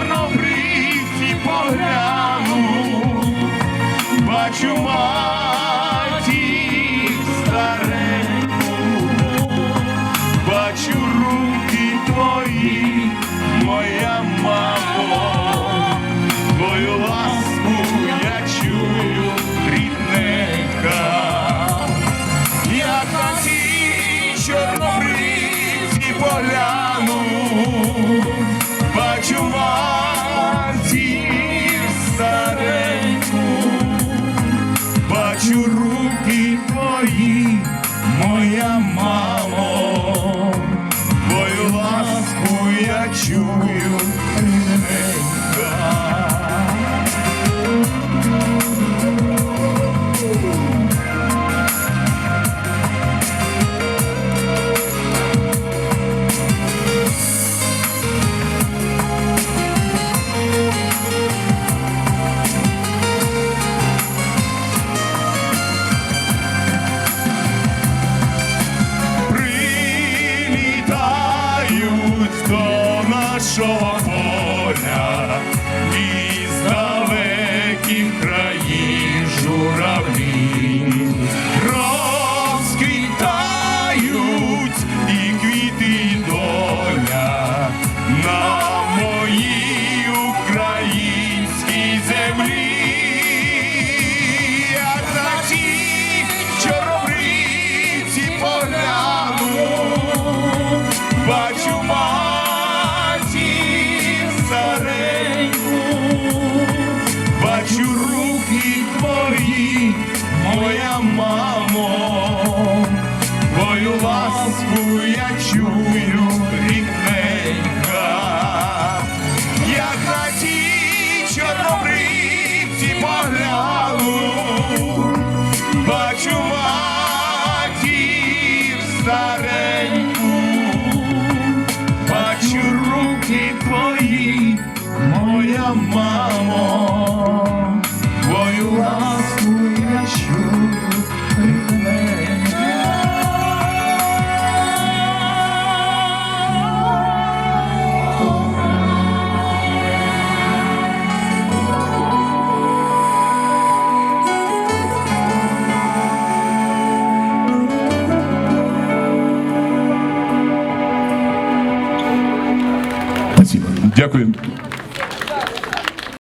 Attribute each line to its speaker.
Speaker 1: чорнобривці погляну, бачу маті стареньку, бачу руки твої, моя мамо. Бачу руки твої, моя мамо, shore. Мамо, твою ласку я чую рідненька, як на чорнобривці погляну, бачу бачу руки твої, моя мамо, Дякую.